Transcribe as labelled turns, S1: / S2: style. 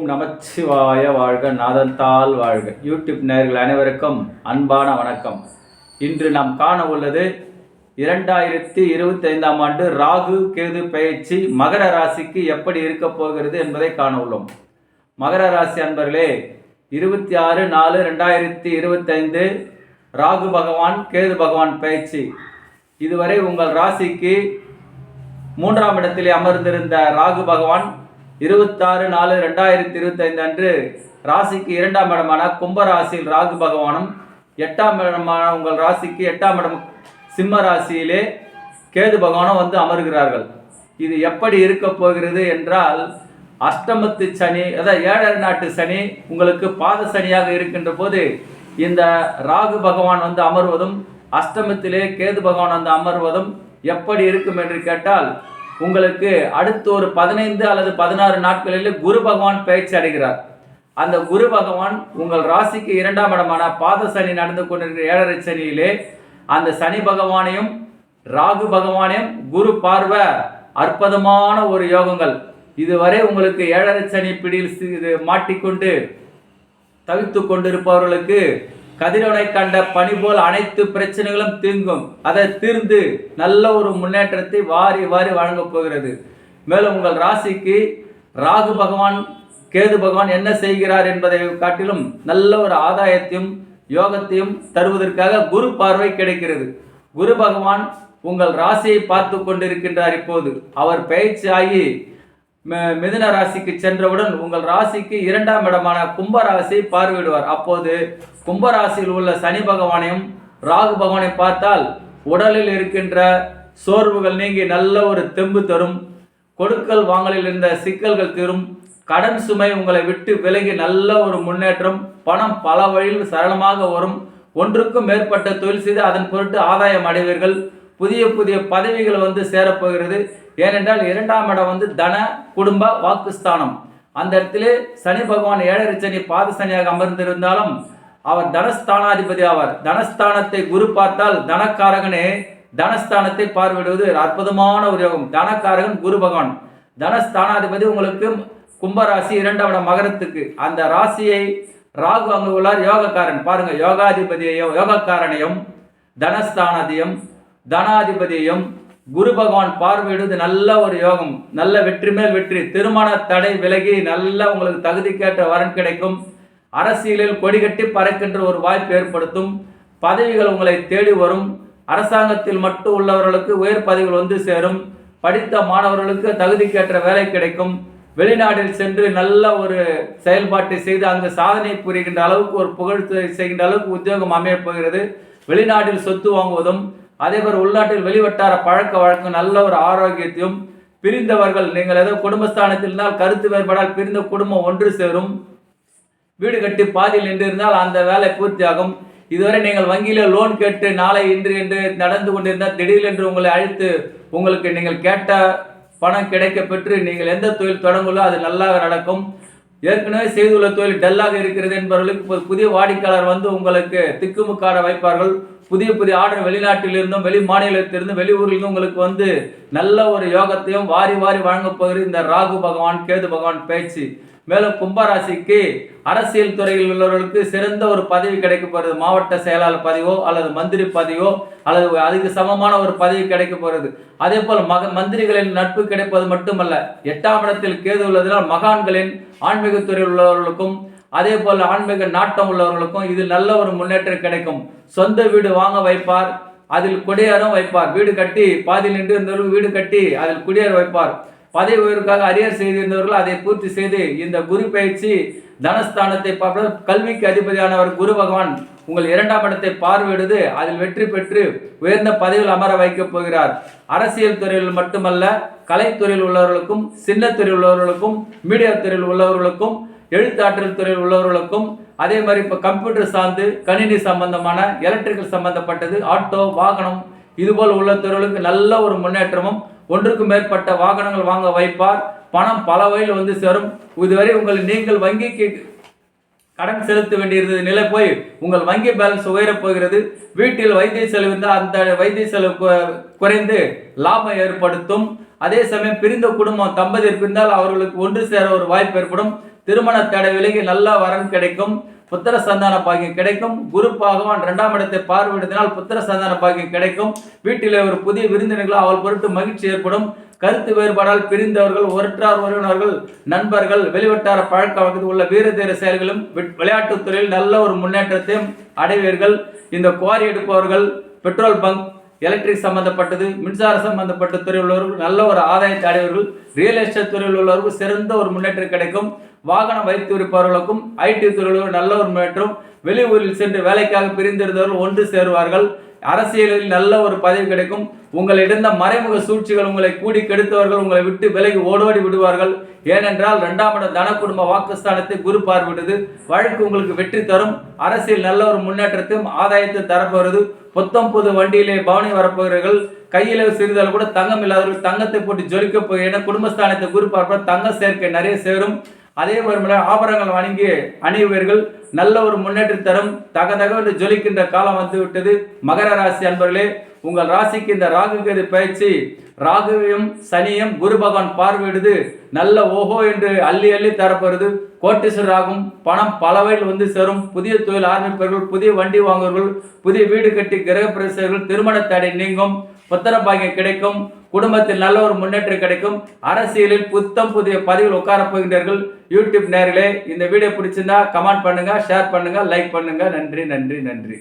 S1: ஓம் நமச்சிவாய வாழ்க நாதந்தால் வாழ்க. யூடியூப் நேர்கள் அனைவருக்கும் அன்பான வணக்கம். இன்று நாம் காண உள்ளது இரண்டாயிரத்தி இருபத்தி ஐந்தாம் ஆண்டு ராகு கேது பயிற்சி மகர ராசிக்கு எப்படி இருக்க போகிறது என்பதை காண உள்ளோம். மகர ராசி அன்பர்களே இருபத்தி ஆறு நாலு ரெண்டாயிரத்தி இருபத்தைந்து ராகு பகவான் கேது பகவான் பயிற்சி இதுவரை உங்கள் ராசிக்கு மூன்றாம் இடத்திலே அமர்ந்திருந்த ராகு பகவான் இருபத்தாறு நாலு ரெண்டாயிரத்தி இருபத்தைந்து அன்று ராசிக்கு இரண்டாம் இடமான கும்ப ராசியில் ராகு பகவானும் எட்டாம் இடமான உங்கள் ராசிக்கு எட்டாம் இடம் சிம்ம ராசியிலே கேது பகவானும் வந்து அமர்கிறார்கள். இது எப்படி இருக்க போகிறது என்றால் அஷ்டமத்து சனி அதாவது ஏழரை நாட்டு சனி உங்களுக்கு பாத சனியாக இருக்கின்ற போது இந்த ராகு பகவான் வந்து அமர்வதும் அஷ்டமத்திலே கேது பகவான் வந்து அமர்வதும் எப்படி இருக்கும் என்று கேட்டால் உங்களுக்கு அடுத்து ஒரு பதினைந்து அல்லது பதினாறு நாட்களில் குரு பகவான் பயிற்சி அடைகிறார். அந்த குரு பகவான் உங்கள் ராசிக்கு இரண்டாம் இடமான பாத சனி நடந்து கொண்டிருக்கிற ஏழரை சனியிலே அந்த சனி பகவானையும் ராகு பகவானையும் குரு பார்வை அற்புதமான ஒரு யோகங்கள். இதுவரை உங்களுக்கு ஏழரை சனி பிடியில் இது மாட்டிக்கொண்டு தவித்து கொண்டிருப்பவர்களுக்கு கதிரவனை கண்ட பணி போல் அனைத்து பிரச்சனைகளும் தீங்கும். அதை தீர்ந்து நல்ல ஒரு முன்னேற்றத்தை வாரி வாரி வழங்கப் போகிறது. மேலும் உங்கள் ராசிக்கு ராகு பகவான் கேது பகவான் என்ன செய்கிறார் என்பதை காட்டிலும் நல்ல ஒரு ஆதாயத்தையும் யோகத்தையும் தருவதற்காக குரு பார்வை கிடைக்கிறது. குரு பகவான் உங்கள் ராசியை பார்த்து கொண்டிருக்கின்றார் இப்போது. அவர் பயிற்சி ஆகி மிதுன ராசிக்கு சென்றவுடன் உங்கள் ராசிக்கு இரண்டாம் இடமான கும்ப ராசியை பார்வையிடுவார். அப்போது கும்பராசியில் உள்ள சனி பகவானையும் ராகு பகவானை பார்த்தால் உடலில் இருக்கின்ற சோர்வுகள் நீங்கி நல்ல ஒரு தெம்பு தரும். கொடுக்கல் வாங்கலில் இருந்த சிக்கல்கள் தீரும். கடன் சுமை உங்களை விட்டு விலகி நல்ல ஒரு முன்னேற்றம் பணம் பல வழியில் சரளமாக வரும். ஒன்றுக்கும் மேற்பட்ட தொழில் செய்து அதன் பொருட்டு ஆதாயம் அடைவீர்கள். புதிய புதிய பதவிகள் வந்து சேரப்போகிறது. ஏனென்றால் இரண்டாம் இடம் வந்து தன குடும்ப வாக்குஸ்தானம். அந்த இடத்திலே சனி பகவான் ஏழரை சனி பாத சனியாக அமர்ந்திருந்தாலும் அவர் தனஸ்தானாதிபதி ஆவார். தனஸ்தானத்தை குரு பார்த்தால் தனக்காரகனே தனஸ்தானத்தை பார்வையிடுவது ஒரு அற்புதமான ஒரு யோகம். தனக்காரகன் குரு பகவான். தனஸ்தானாதிபதி உங்களுக்கு கும்பராசி இரண்டாம் இடம் மகரத்துக்கு. அந்த ராசியை ராகு அங்கு உள்ளார் யோகக்காரன். பாருங்க யோகாதிபதியையும் யோகக்காரனையும் தனஸ்தானதையும் தனாதிபதியையும் குரு பகவான் பார்வையிடுவது நல்ல ஒரு யோகம். நல்ல வெற்றி மேல் வெற்றி. திருமண தடை விலகி நல்ல உங்களுக்கு தகுதி கேட்ட வரன் கிடைக்கும். அரசியலில் கொடிகட்டி பறக்கின்ற ஒரு வாய்ப்பு ஏற்படுத்தும். பதவிகள் உங்களை தேடி வரும். அரசாங்கத்தில் மட்டும் உள்ளவர்களுக்கு உயர் பதவிகள் வந்து சேரும். படித்த மாணவர்களுக்கு தகுதிக்கேற்ற வேலை கிடைக்கும். வெளிநாட்டில் சென்று நல்ல ஒரு செயல்பாட்டை செய்து அங்கு சாதனை புரிகின்ற அளவுக்கு ஒரு புகழ் செய்கின்ற அளவுக்கு உத்தியோகம் அமையப் போகிறது. வெளிநாட்டில் சொத்து வாங்குவதும் அதேபோல் உள்நாட்டில் வெளிவட்டார பழக்க வழக்கம் நல்ல ஒரு ஆரோக்கியத்தையும் பிரிந்தவர்கள். நீங்கள் ஏதோ குடும்பஸ்தானத்தில் இருந்தால் கருத்து வேறுபாடால் பிரிந்த குடும்பம் ஒன்று சேரும். வீடு கட்டி பாதியில் நின்றிருந்தால் அந்த வேலை பூர்த்தியாகும். இதுவரை நீங்கள் வங்கியில் லோன் கேட்டு நாளை இன்று என்று நடந்து கொண்டிருந்தால் திடீரென்று உங்களை அழைத்து உங்களுக்கு நீங்கள் கேட்ட பணம் கிடைக்க பெற்று நீங்கள் எந்த தொழில் தொடங்குள்ளோ அது நல்லா நடக்கும். ஏற்கனவே செய்துள்ள தொழில் டல்லாக இருக்கிறது என்பவர்களுக்கு புதிய வாடிக்கையாளர் வந்து உங்களுக்கு திக்குமுக்காட வைப்பார்கள். புதிய புதிய ஆர்டர் வெளிநாட்டிலிருந்தும் வெளி மாநிலத்திலிருந்தும் வெளியூரிலிருந்தும் உங்களுக்கு வந்து நல்ல ஒரு யோகத்தையும் வாரி வாரி வழங்கப் போகிறது இந்த ராகு பகவான் கேது பகவான் பேச்சு. மேலும் கும்பராசிக்கு அரசியல் துறையில் உள்ளவர்களுக்கு சிறந்த ஒரு பதவி கிடைக்க போகிறது. மாவட்ட செயலாளர் பதவியோ அல்லது மந்திரி பதவியோ அல்லது அதுக்கு சமமான ஒரு பதவி கிடைக்க போகிறது. அதே போல் மக மந்திரிகளின் நட்பு கிடைப்பது மட்டுமல்ல எட்டாம் இடத்தில் கேது உள்ளதினால் மகான்களின் ஆன்மீக துறையில் உள்ளவர்களுக்கும் அதே போல் ஆன்மீக நாட்டம் உள்ளவர்களுக்கும் இது நல்ல ஒரு முன்னேற்றம் கிடைக்கும். சொந்த வீடு வாங்க வைப்பார் அதில் குடியேறும் வைப்பார். வீடு கட்டி பாதியில் நின்று இருந்தவர்கள் வீடு கட்டி அதில் குடியேற வைப்பார். பதவி உயர்வுக்காக அரியர் செய்திருந்தவர்கள் அதை பூர்த்தி செய்து இந்த குரு பயிற்சி தனஸ்தானத்தை பார்ப்பது கல்விக்கு அதிபதியானவர் குரு பகவான் உங்கள் இரண்டாம் இடத்தை பார்வையிடுது. அதில் வெற்றி பெற்று உயர்ந்த பதவியில் அமர வைக்கப் போகிறார். அரசியல் துறையில் மட்டுமல்ல கலைத்துறையில் உள்ளவர்களுக்கும் சின்ன துறையில் உள்ளவர்களுக்கும் மீடியா துறையில் உள்ளவர்களுக்கும் எழுத்தாற்றல் துறையில் உள்ளவர்களுக்கும் அதே மாதிரி இப்போ கம்ப்யூட்டர் சார்ந்து கணினி சம்பந்தமான எலக்ட்ரிக்கல் சம்பந்தப்பட்டது ஆட்டோ வாகனம் இதுபோல் உள்ள துறைகளுக்கு நல்ல ஒரு முன்னேற்றமும் ஒன்றுக்கு மேற்பட்ட வாகனங்கள் வாங்க வைப்பார். பணம் பல வகையில் வந்து சேரும். இதுவரை உங்கள் நீங்கள் வங்கிக்கு கடன் செலுத்த வேண்டியிருந்தது நிலை போய் உங்கள் வங்கி பேலன்ஸ் உயரப் போகிறது. வீட்டில் வைத்திய செலவு இருந்தால் அந்த வைத்திய செலவு குறைந்து லாபம் ஏற்படுத்தும். அதே சமயம் பிரிந்த குடும்பம் தம்பதி இருந்தால் அவர்களுக்கு ஒன்று சேர ஒரு வாய்ப்பு ஏற்படும். திருமண தடை விலகி நல்ல வரன் கிடைக்கும் புத்திர சந்தான பாக்கியம் கிடைக்கும். குரு பகவான் இரண்டாம் இடத்தை பார்வையிடுவதனால் புத்திர சந்தான பாக்கியம் கிடைக்கும். வீட்டிலே ஒரு புதிய விருந்தினர்கள் அவள் பொருட்டு மகிழ்ச்சி ஏற்படும். கருத்து வேறுபாடால் பிரிந்தவர்கள் ஒற்றார் உறவினர்கள் நண்பர்கள் வெளிவட்டார பழக்க வழக்கத்தில் உள்ள வீரதீர செயல்களும் விளையாட்டுத் துறையில் நல்ல ஒரு முன்னேற்றத்தையும் அடைவீர்கள். இந்த குவாரி எடுப்பவர்கள் பெட்ரோல் பங்க் எலக்ட்ரிக் சம்பந்தப்பட்டது மின்சார சம்பந்தப்பட்ட துறையில் உள்ளவர்கள் நல்ல ஒரு ஆதாயத்தை அடைவர்கள். ரியல் எஸ்டேட் துறையில் உள்ளவர்கள் சிறந்த ஒரு முன்னேற்றம் கிடைக்கும். வாகனம் வைத்து இருப்பவர்களுக்கும் ஐடி துறையில் நல்ல ஒரு மற்றும் வெளியூரில் சென்று வேலைக்காக பிரிந்திருந்தவர்கள் ஒன்று சேருவார்கள். அரசியலில் நல்ல ஒரு பதவி கிடைக்கும். உங்களிடந்த மறைமுக சூழ்ச்சிகள் உங்களை கூடி கெடுத்தவர்கள் உங்களை விட்டு விலகி ஓடோடி விடுவார்கள். ஏனென்றால் இரண்டாம் இடம் தன குடும்ப வாக்குஸ்தானத்தை குரு பார்வையிடுது. வழக்கு உங்களுக்கு வெற்றி தரும். அரசியல் நல்ல ஒரு முன்னேற்றத்தையும் ஆதாயத்தை தரப்போகிறது. புத்தம் புது வண்டியிலே பவனி வரப்போகிறீர்கள். கையில சிறிதால் கூட தங்கம் இல்லாதவர்கள் தங்கத்தை போட்டு ஜொலிக்க போகிறேன் குடும்பஸ்தானத்தை குரு பார்ப்பார் தங்க சேர்க்கை நிறைய சேரும். அதே மாதிரி ஆபரணங்கள் வணங்கி அணிவீர்கள் நல்ல ஒரு முன்னேற்றம் தரும் தகதக என்று ஜொலிக்கின்ற காலம் வந்து விட்டது மகர ராசி அன்பர்களே உங்கள் ராசிக்கு இந்த ராகு கேது பயிற்சி ராகுவையும் சனியும் குரு பகவான் பார்வையிடுது. நல்ல ஓஹோ என்று அள்ளி அள்ளி தரப்படுது கோட்டீஸ்வரர் ஆகும் பணம் பல வகையில் வந்து சேரும். புதிய தொழில் ஆரம்பிப்பவர்கள் புதிய வண்டி வாங்குவர்கள் புதிய வீடு கட்டி கிரகப்பிரசர்கள் திருமண தடை நீங்கும். புத்திர பாக்கியம் கிடைக்கும் குடும்பத்தில் நல்ல ஒரு முன்னேற்றம் கிடைக்கும். அரசியலில் புத்தம் புதிய பதிவில் உட்கார போகின்றீர்கள். யூடியூப் நேரிலே இந்த வீடியோ பிடிச்சிருந்தா கமெண்ட் பண்ணுங்க ஷேர் பண்ணுங்க லைக் பண்ணுங்க. நன்றி நன்றி நன்றி.